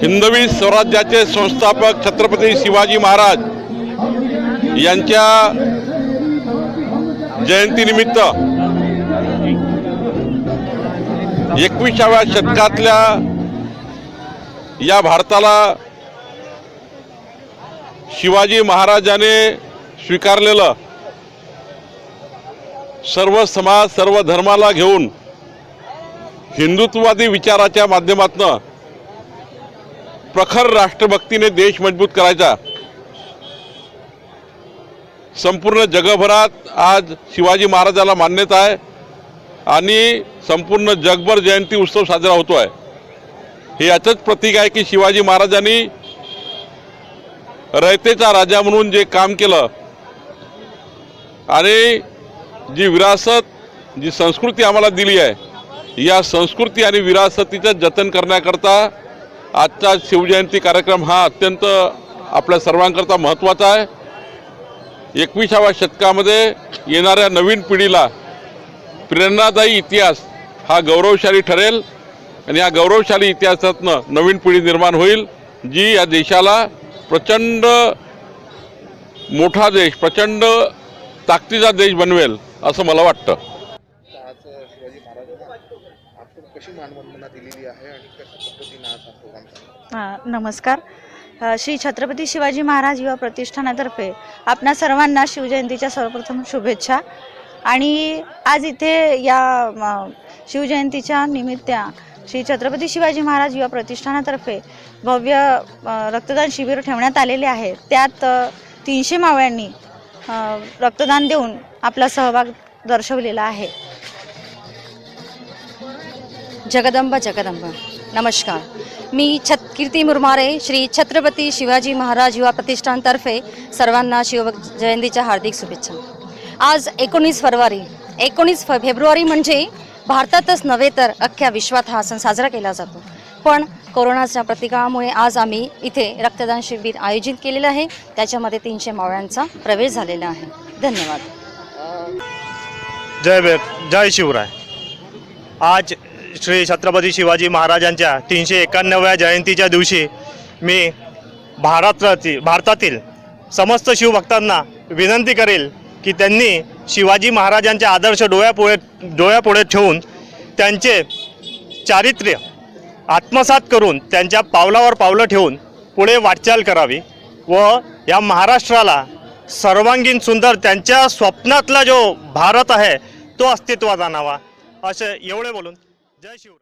हिंदवी स्वराज्याचे संस्थापक छत्रपती शिवाजी महाराज यांच्या जयंतीनिमित्त एकविसाव्या शतकातल्या या भारताला शिवाजी महाराजाने स्वीकारलेलं सर्व समाज सर्व धर्माला घेऊन हिंदुत्ववादी विचाराच्या माध्यमातनं प्रखर राष्ट्रभक्तीने देश मजबूत करायचा. संपूर्ण जगभरात आज शिवाजी महाराजाला मान्यता आहे आणि संपूर्ण जगभर जयंती उत्सव साजरा होतो आहे हे याचंच प्रतीक आहे की शिवाजी महाराजांनी रयतेचा राजा म्हणून जे काम केलं आणि जी विरासत जी संस्कृती आम्हाला दिली आहे या संस्कृती आणि विरासतीचं जतन करण्याकरता आजचा शिवजयंती कार्यक्रम हा अत्यंत आपल्या सर्वांकरता महत्त्वाचा आहे. एकविसाव्या शतकामध्ये येणाऱ्या नवीन पिढीला प्रेरणादायी इतिहास हा गौरवशाली ठरेल आणि या गौरवशाली इतिहासातनं नवीन पिढी निर्माण होईल जी या देशाला प्रचंड मोठा देश प्रचंड ताकदीचा देश बनवेल असं मला वाटतं आज शिवाजी महाराजांना आपण कशी मानवंदना दिलेली आहे आणि कशा पद्धतीने आज हा प्रोग्राम झाला? नमस्कार. अ, श्री छत्रपती शिवाजी महाराज युवा प्रतिष्ठानातर्फे आपणा सर्वांना शिवजयंतीच्या सर्वप्रथम शुभेच्छा. आणि आज इथे या म, शिवजयंतीच्या निमित्त्या श्री छत्रपती शिवाजी महाराज युवा प्रतिष्ठानातर्फे भव्य अ, रक्तदान शिबिर ठेवण्यात आलेले आहे. त्यात तीनशे मावळ्यांनी अ, रक्तदान देऊन आपला सहभाग दर्शवलेला आहे. जगदंब जगदंब. नमस्कार. मी छत कीर्ती मुरमारे श्री छत्रपती शिवाजी महाराज युवा प्रतिष्ठानतर्फे सर्वांना शिव जयंतीच्या हार्दिक शुभेच्छा. आज एकोणीस फरवरी एकोणीस फ फेब्रुवारी म्हणजे भारतातच नव्हे तर अख्ख्या विश्वात हा सण साजरा केला जातो. पण कोरोनाच्या प्रतिकारामुळे आज आम्ही इथे रक्तदान शिबिर आयोजित केलेलं आहे. त्याच्यामध्ये तीनशे मावळ्यांचा प्रवेश झालेला आहे. धन्यवाद. जय भे जय शिवराय. आज श्री छत्रपती शिवाजी महाराजांच्या तीनशे एकाण्णव्या जयंतीच्या दिवशी मी भारतातील भारतातील समस्त शिवभक्तांना विनंती करेल की त्यांनी शिवाजी महाराजांच्या आदर्श डोळ्यापुढे डोळ्यापुढे ठेवून त्यांचे चारित्र्य आत्मसात करून त्यांच्या पावलावर पावलं ठेवून पुढे वाटचाल करावी व या महाराष्ट्राला सर्वांगीण सुंदर त्यांच्या स्वप्नातला जो भारत आहे तो अस्तित्वात आणावा. असे एवढे बोलून जय शिव